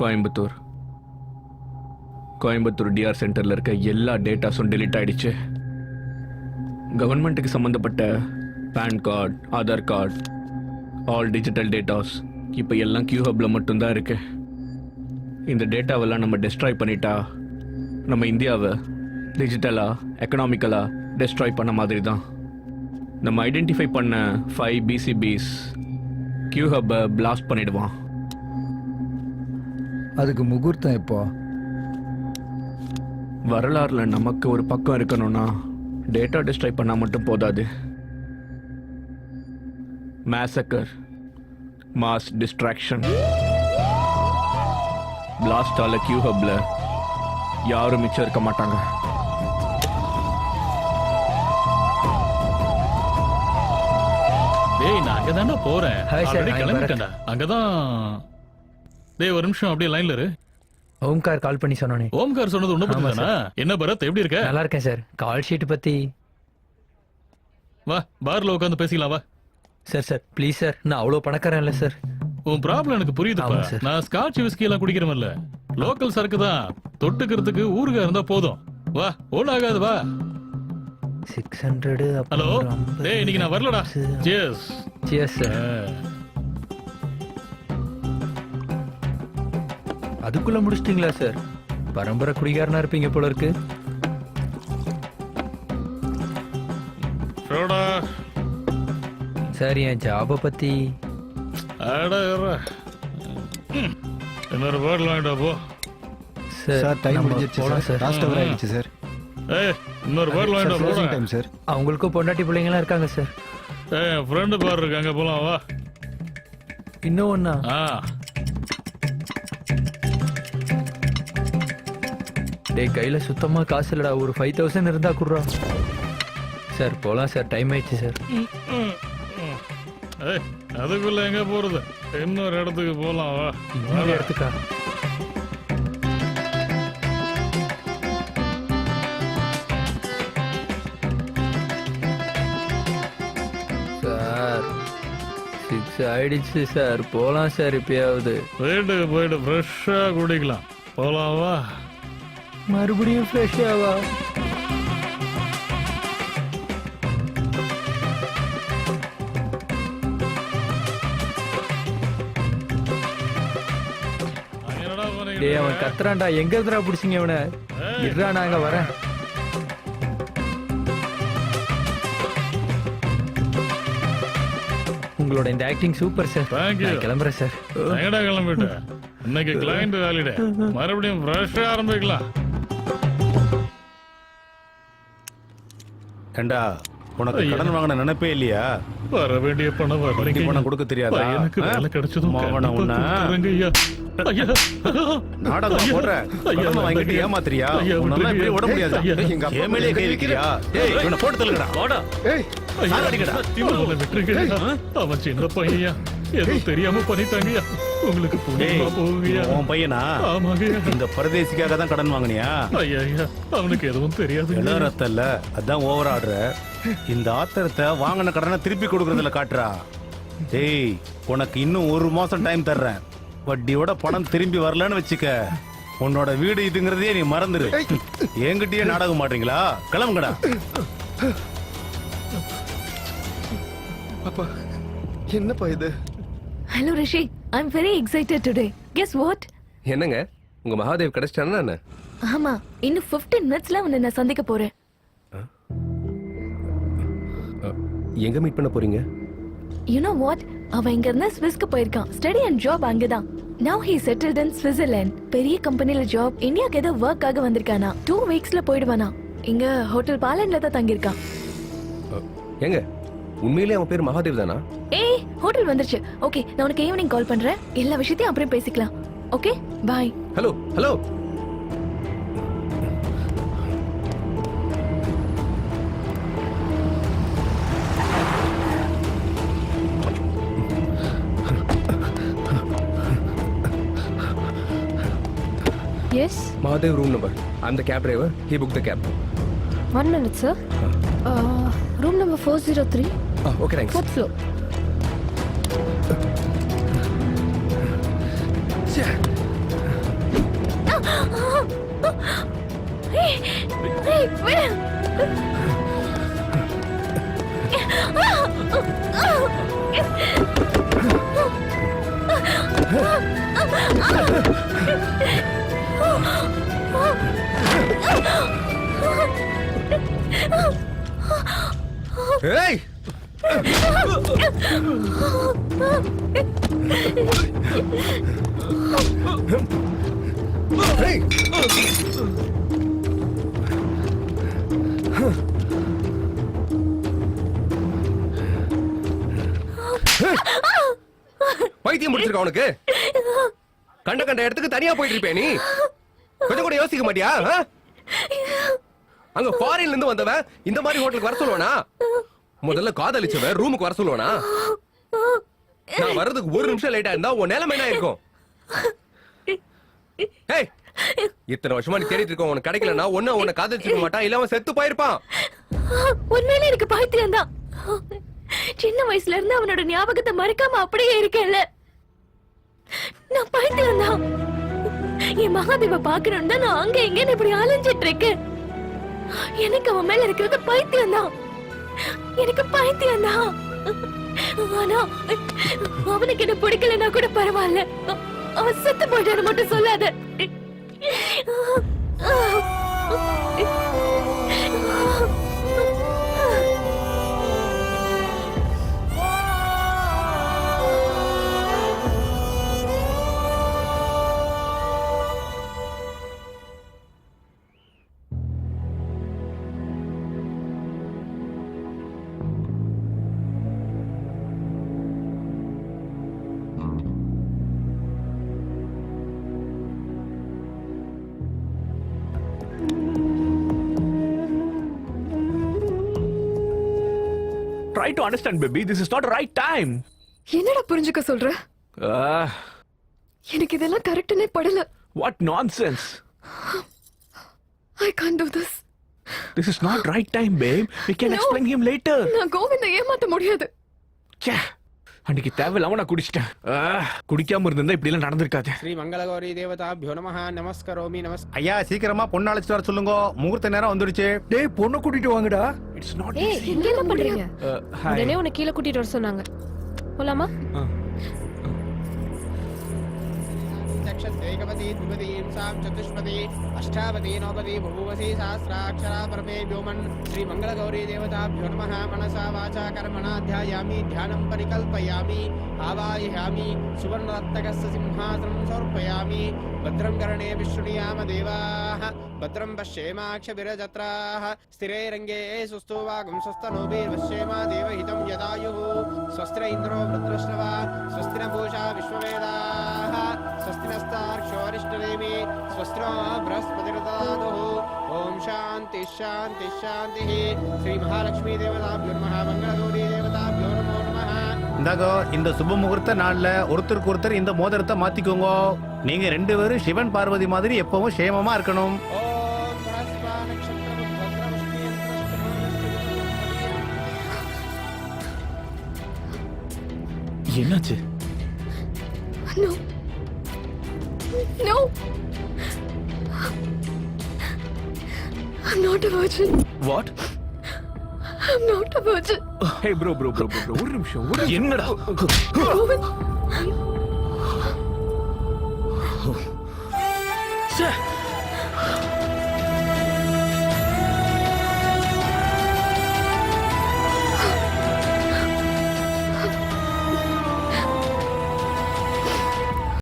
Coimbatore. Coimbatore TR சென்டரில் இருக்க எல்லா டேட்டாஸும் டெலிட் ஆகிடுச்சு கவர்மெண்ட்டுக்கு சம்மந்தப்பட்ட pan card Aadhaar card all digital datas இப்போ எல்லாம் கியூ ஹப்பில் மட்டும்தான் இருக்கு. இந்த டேட்டாவெல்லாம் நம்ம டெஸ்ட்ராய் பண்ணிட்டா நம்ம இந்தியாவை டிஜிட்டலாக எக்கனாமிக்கலாக டெஸ்ட்ராய் பண்ண மாதிரி தான் நம்ம ஐடென்டிஃபை பண்ண ஃபைவ் பிசிபிஸ் கியூ ஹப்பை பிளாஸ்ட் பண்ணிடுவான். அதுக்கு முகூர்த்தம் எப்போ? வரலாறுல நமக்கு ஒரு பக்கம் இருக்கணும்னா டேட்டா டிஸ்ட்ராய் பண்ணா மட்டும் போதாது. மேசக்கர் மாஸ் டிஸ்ட்ராக்ஷன் பிளாஸ்டால கியூ ஹப்ல யாரும் மிச்சம் இருக்க மாட்டாங்க. டேய் நான் அங்கதான்டா போறேன். Hi, கிளம்பிட்டேன்டா. அங்கதான் டேய் ஒரு நிமிஷம் அப்படியே லைன்ல இரு. ஓம்கார் கால் பண்ணி சொன்னோனே. ஓம்கார் சொன்னது பத்தி ஆமா, தானா என்ன பரத் எப்படி இருக்க? நல்லா இருக்கேன் சார். கால் ஷீட் பத்தி. வா பார்ல உட்காந்து பேசிக்கலாம் வா. சார் சார் ப்ளீஸ் சார் நான் அவ்வளோ பணக்காரன் இல்லை சார். உன் ப்ராப்ளம் எனக்கு புரியுதுப்பா. ஆமா, sir. நான் ஸ்காட்ச் விஸ்கி எல்லாம் குடிக்கிறவன்ல லோக்கல் சரக்கு தான். தொட்டுக்கிறதுக்கு ஊருகா இருந்தா போதும். வா ஓன் ஆகாது வா. சிக்ஸ் ஹண்ட்ரடு ஹலோ டேய் இன்னைக்கு நான் வரலடா. ஜியஸ் சியஸ் சார் அதுக்குள்ள முடிச்சிட்டீங்களா சார்? பரம்பரை குடிகாரனா இருப்பீங்க போல இருக்கு. சோடா சார் என் ஜாபை பத்தி அட இருடா. ம். இன்னொரு பாட்டில் வாங்கிட்டா போ. சார் டைம் நம்ம முடிஞ்சிருச்சு போலாம் சார். லாஸ்ட் ஆயிடுச்சு சார். ஏய் இன்னொரு பாட்டில் வாங்கிட்டா க்ளோசிங் போடா. Time sir. அவங்களுக்கும் பொண்டாட்டி பிள்ளைங்களாம் இருக்காங்க சார். ஏய் என் ஃப்ரெண்டு பாரு இருக்காங்க போலாம் வா. இன்னும் ஒண்ணா ஆ. டேய் கையில சுத்தமா காசு இல்லடா. ஒரு ஃபைவ் தௌசண்ட் இருந்தா குடுறா. சார் போலாம் சார். டைம் ஆயிடுச்சு சார். அதுக்குள்ள எங்க போறது? இன்னொரு இடத்துக்கு போலாம் வா. இன்னொரு இடத்துக்கா? சார் சிக்ஸ் ஆயிடுச்சு சார். போலாம் சார் இப்பயாவது. வீட்டுக்கு போயிட்டு ஃப்ரெஷ்ஷா குடிக்கலாம். போலாம் வா. மறுபடியும் அங்க என்னடா டேய் அவன் கத்துறான்டா. எங்க இருந்துடா பிடிச்சிங்க அவனை? இருடா நாங்க வரேன். உங்களோட இந்த ஆக்டிங் சூப்பர் சார். நான் கிளம்புறேன் சார் எங்கடா கிளம்பிட்ட? இன்னைக்கு கிளைண்ட் ஹாலிடே மறுபடியும் ஃப்ரெஷ்ஷா ஆரம்பிக்கலாம். ஏண்டா உனக்கு கடன் வாங்கின நினைப்பே இல்லையா? வர வேண்டிய பணம் வரலைங்க பணம் கொடுக்க தெரியாதா? பையனுக்கு ஆ? வேலை கிடைச்சதும் கண்டிப்பா உன்னை. ஐயா. ஐயா. நாடகம் போடுற. ஐயா, கடன் வாங்கிட்டு ஐயா, உன்னெல்லாம் இப்படி விட முடியாது. எங்க அப்பா மேலே கை வைக்கிறியா டேய் இவனை போட்டு தள்ளுங்கடா வாடா. ஐயா, சார் அடிக்கடா. இவனுங்களை விட்டுருங்கய்யா. அவன் சின்ன பையன்யா. ஏதோ தெரியாம பண்ணிட்டாங்கய்யா. உங்களுக்கு புண்ணியமா போகுங்கய்யா உன் பையனா? ஆமாங்கய்யா இந்த பரதேசிக்காக தான் கடன் வாங்கினியா? ஐயா ஐயா அவனுக்கு எதுவும் தெரியாது இடம் ரத்தம் இல்ல. அதான் ஓவர் ஆடுற இந்த ஆத்திரத்தை வாங்கின கடனை திருப்பி கொடுக்கறதுல காட்டுறா. டேய் உனக்கு இன்னும் ஒரு மாசம் டைம் தர்றேன். வட்டியோட பணம் திரும்பி வரலன்னு வச்சுக்க. உன்னோட வீடு இதுங்கிறதே நீ மறந்துரு. என்கிட்டயே நாடகம் மாட்டீங்களா கிளம்புங்கடா. அப்பா என்னப்பா இது? Hello Rishi. I am very excited today guess what என்னங்க? உங்க மகாதேவ் கிடைச்சிட்டானா என்ன? ஆமா இன்னும் 15 மினிட்ஸ்ல உன்னை நான் சந்திக்க போறேன். எங்க மீட் பண்ண போறீங்க? யூ நோ வாட் அவன் இங்க இருந்து ஸ்விஸ்க்கு போயிருக்கான். ஸ்டடி அண்ட் ஜாப் அங்கதான். Now he settled in Switzerland பெரிய கம்பெனில ஜாப் இந்தியாக்கு ஏதோ ஒர்க் ஆக வந்திருக்கானா? டூ வீக்ஸ்ல போயிடுவானா? இங்க ஹோட்டல் பாலன்ல தான் தங்கியிருக்கான். ஏங்க உண்மையிலேயே அவன் பேர் மகாதேவ் தானா? ஏய் ஹோட்டல் வந்துருச்சு. ஓகே நான் உனக்கு ஈவினிங் கால் பண்றேன். எல்லா விஷயத்தையும் அப்புறம் பேசிக்கலாம். Okay? Bye hello hello Yes, Mahadev room number I'm the cab driver he book the cab one minute, sir. Uh, room number 403, okay thanks fourth floor. ఏయ్ பைத்தியம் முடிச்சிருக்க உனக்கு? கண்ட கண்ட இடத்துக்கு தனியா போயிட்டு இருப்பே நீ? கொஞ்சம் கூட யோசிக்க மாட்டியா? அங்க ஃபாரின்ல இருந்து வந்தவன் இந்த மாதிரி ஹோட்டலுக்கு வர சொல்லுவானா? முதல்ல காதலிச்சவன் ரூமுக்கு வர சொல்லுவானா? நான் வர்றதுக்கு ஒரு நிமிஷம் லேட்டா இருந்தா உன் நிலைமை என்ன இருக்கும் ஏய் இத்தனை வருஷமா நீ தேடிட்டு இருக்க உனக்கு கிடைக்கலன்னா ஒண்ணு உன்னை காதலிச்சிருக்க மாட்டான். இல்ல அவன் செத்து போயிருப்பான். உண்மையில எனக்கு பைத்தியம் தான் சின்ன வயசுல இருந்து அவனோட ஞாபகத்தை மறக்காம அப்படியே இருக்கேன்ல. நான் பைத்தியம் தான் என் மகாதேவ பாக்கணும் தான் நான் அங்க எங்க இப்படி அலைஞ்சிட்டு இருக்கேன். எனக்கு அவன் மேல இருக்கிறது பைத்தியம் தான் எனக்கு பைத்தியம் தான் ஆனா அவனுக்கு என்ன பிடிக்கலன்னா கூட பரவாயில்ல. அவன் செத்து போயிட்டான்னு மட்டும் சொல்லாத. Try to understand baby this is not right time என்னடா புரிஞ்சுக்க சொல்ற? எனக்கு இதெல்லாம் கரெக்ட்னே படல. What nonsense I can do this this is not right time babe we can. Explain him later நான் கோவிந்த ஏமாத்த முடியாது. ச்சே அன்னைக்கு தேவையில்லாம நான் குடிச்சிட்டேன். ஆ, குடிக்காம இருந்திருந்தா இப்படி எல்லாம் நடந்திருக்காது. ஸ்ரீ மங்களகோரி தேவதா நம நமஸ்கரோமி நமஸ் ஐயா சீக்கிரமா பொண்ணு அழைச்சிட்டு வர சொல்லுங்க. முகூர்த்த நேரம் வந்துடுச்சு டேய் பொண்ணை கூட்டிட்டு வாங்கடா. இட்ஸ் நாட் ஏய் இங்க என்ன பண்றீங்க? உடனே உன்னை கீழே கூட்டிட்டு வர சொன்னாங்க. போலாமா? चक्षत्रैकपदी द्विपदीं, सां चतुष्पदी, अष्टापदी, नवपदी भूवसी सहस्राक्षरा परमे व्योमन् श्रीमङ्गलगौरीदेवताभ्यो नमः। मनसा वाचा कर्मणा ध्यान ध्यानं परिकल्पयामि, आवाहयामि सुवर्णरत्तकस्य सिंहासनं समर्पयामि, भद्रं करणे विशृणुयाम देवाः भद्रम् पश्येमाक्षभिरजत्राः स्थिरैरङ्गे सुस्तुवागं स्वस्तनोभिर्वश्येमा देवहितं यदायुः स्वस्तिर इन्द्रो वृत्रश्रवा स्वस्तिन पूषा विश्ववेदाः स्वस्तिनस्तार्क्षोरिष्टदेवी स्वस्त्रो बृहस्पतिर्ददातुः ॐ शान्तिः शान्तिः शान्तिः श्रीमहालक्ष्मीदेवताभ्योर्महामङ्गलगौरी देवताभ्यो नमो नमः இந்தாகோ இந்த சுப முகூர்த்த நாள்ல ஒருத்தருக்கு ஒருத்தர் இந்த மோதிரத்தை மாத்திக்கோங்க நீங்க ரெண்டு பேரும் சிவன் பார்வதி மாதிரி எப்பவும் சேமமா இருக்கணும் என்னாச்சு? No no I'm not a virgin. What I'm not a virgin. Hey bro bro bro bro ஒரு நிமிஷம் ஒரு என்னடா? கோவிந்த்